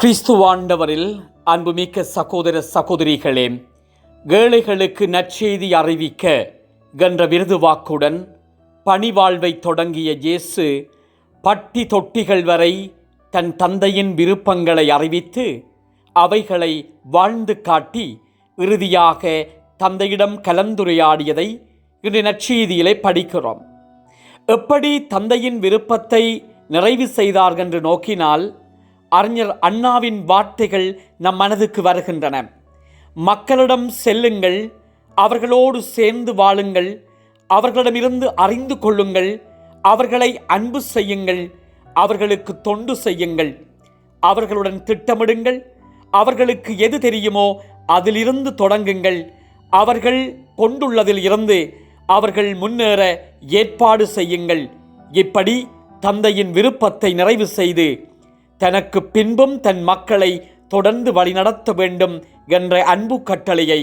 கிறிஸ்துவாண்டவரில் அன்புமிக்க சகோதர சகோதரிகளே ஏழைகளுக்கு நற்செய்தி அறிவிக்க என்ற விருது வாக்குடன் பணிவாழ்வை தொடங்கிய இயேசு பட்டி தொட்டிகள் வரை தன் தந்தையின் விருப்பங்களை அறிவித்து அவைகளை வாழ்ந்து காட்டி இறுதியாக தந்தையிடம் கலந்துரையாடியதை இன்று நற்செய்தியிலே படிக்கிறோம். எப்படி தந்தையின் விருப்பத்தை நிறைவு செய்தார் என்று நோக்கினால் அறிஞர் அண்ணாவின் வார்த்தைகள் நம் மனதுக்கு வருகின்றன. மக்களிடம் செல்லுங்கள் அவர்களோடு சேர்ந்து வாழுங்கள் அவர்களிடமிருந்து அறிந்து கொள்ளுங்கள் அவர்களை அன்பு செய்யுங்கள் அவர்களுக்கு தொண்டு செய்யுங்கள். அவர்களுடன் திட்டமிடுங்கள் அவர்களுக்கு எது தெரியுமோ அதிலிருந்து தொடங்குங்கள். அவர்கள் கொண்டுள்ளதில் இருந்து அவர்கள் முன்னேற ஏற்பாடு செய்யுங்கள். இப்படி தந்தையின் விருப்பத்தை நிறைவு செய்து தனக்கு பின்பும் தன் மக்களை தொடர்ந்து வழிநடத்த வேண்டும் என்ற அன்பு கட்டளையை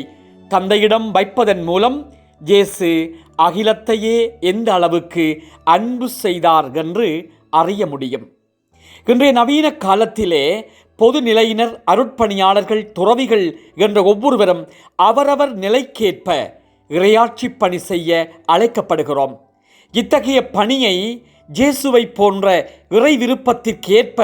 தந்தையிடம் வைப்பதன் மூலம் இயேசு அகிலத்தையே எந்த அளவுக்கு அன்பு செய்தார் என்று அறிய முடியும். இன்றைய நவீன காலத்திலே பொது நிலையினர் அருட்பணியாளர்கள் துறவிகள் என்ற ஒவ்வொருவரும் அவரவர் நிலைக்கேற்ப இறையாட்சி பணி செய்ய அழைக்கப்படுகிறோம். இத்தகைய பணியை இயேசுவை போன்ற இறை விருப்பத்திற்கேற்ப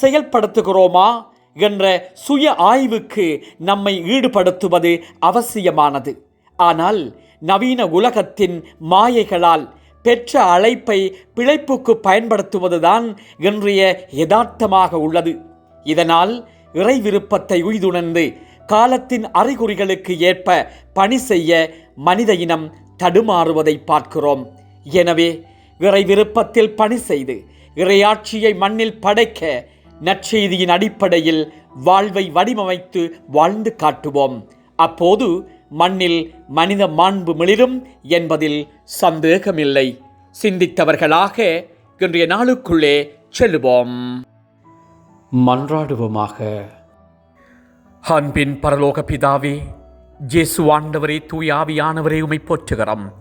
செயல்படுத்துகிறோமா என்ற சுய ஆய்வுக்கு நம்மை ஈடுபடுத்துவது அவசியமானது. ஆனால் நவீன உலகத்தின் மாயைகளால் பெற்ற அழைப்பை பிழைப்புக்கு பயன்படுத்துவதுதான் இன்றைய யதார்த்தமாக உள்ளது. இதனால் இறை விருப்பத்தை உய்துணர்ந்து காலத்தின் அறிகுறிகளுக்கு ஏற்ப பணி செய்ய மனித இனம் தடுமாறுவதை பார்க்கிறோம். எனவே இறை விருப்பத்தில் பணி செய்து இறையாட்சியை மண்ணில் படைக்க நற்செய்தியின் அடிப்படையில் வாழ்வை வடிவமைத்து வாழ்ந்து காட்டுவோம். அப்போது மண்ணில் மனித மாண்பு மிளிரும் என்பதில் சந்தேகமில்லை. சிந்தித்தவர்களாக இன்றைய நாளுக்குள்ளே செல்லுவோம். மன்றாடுவோமாக. அன்பின் பரலோக பிதாவே ஜேசு ஆண்டவரே தூயாவியானவரே உமை போற்றுகிறோம்.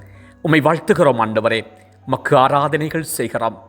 உமை வாழ்த்துகிறோம் ஆண்டவரே. மக்கு ஆராதனைகள் செய்கிறோம்.